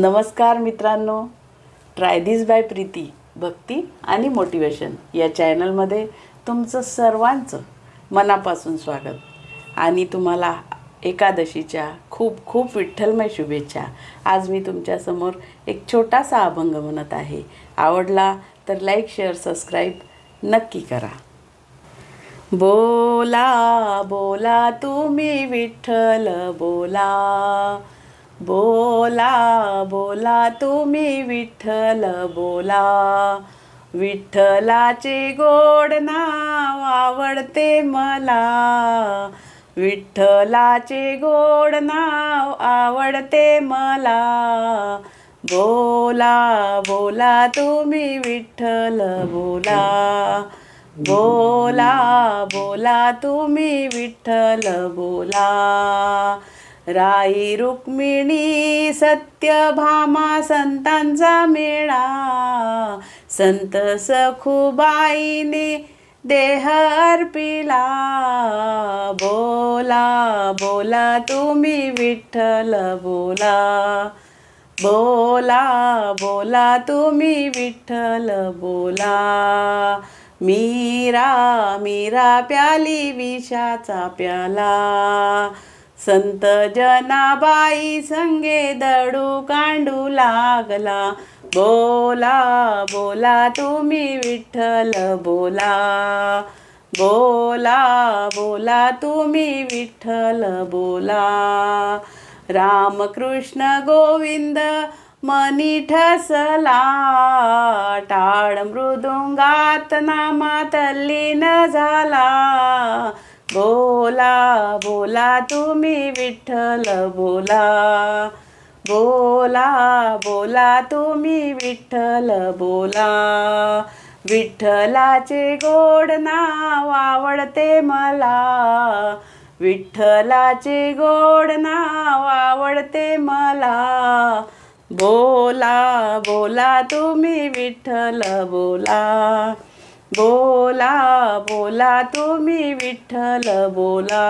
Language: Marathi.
नमस्कार मित्रांनो. Try this by Preeti Bhakti आणि मोटिवेशन या चॅनलमध्ये तुमचं सर्वांचं मनापासून स्वागत. आणि तुम्हाला एकादशीच्या खूप खूप विठ्ठलमय शुभेच्छा. आज मी तुमच्यासमोर एक छोटासा अभंग म्हणत आहे. आवडला तर लाईक शेअर सबस्क्राईब नक्की करा. बोला बोला तुम्ही विठ्ठल बोला. बोला बोला तुम्ही विठ्ठल बोला. विठ्ठलाचे गोड नाव आवडते मला. विठ्ठलाचे गोड नाव आवडते मला. बोला बोला तुम्ही विठ्ठल बोला. बोला बोला तुम्ही विठ्ठल बोला. राई रुक्मिणी सत्यभामा संतांचा मेळा संत सखुबाईने देह अर्पिला. बोला बोला तुम्ही विठ्ठल बोला. बोला बोला तुम्ही विठ्ठल बोला. मीरा मीरा प्याली विषाचा प्याला. संत जनाबाई संगे दडू कांडू लागला. बोला बोला तुम्ही विठ्ठल बोला. बोला बोला तुम्ही विठ्ठल बोला. रामकृष्ण गोविंद मनी ठसला. टाळ मृदुंगात नामा तल्लीन झाला. बोला बोला तुम्ही विठ्ठल बोला. बोला बोला तुम्ही विठ्ठल बोला. विठ्ठलाचे गोड नाव आवडते मला. विठ्ठलाचे गोड नाव आवडते मला. बोला बोला तुम्ही विठ्ठल बोला. बोला बोला तुम्ही विठ्ठल बोला.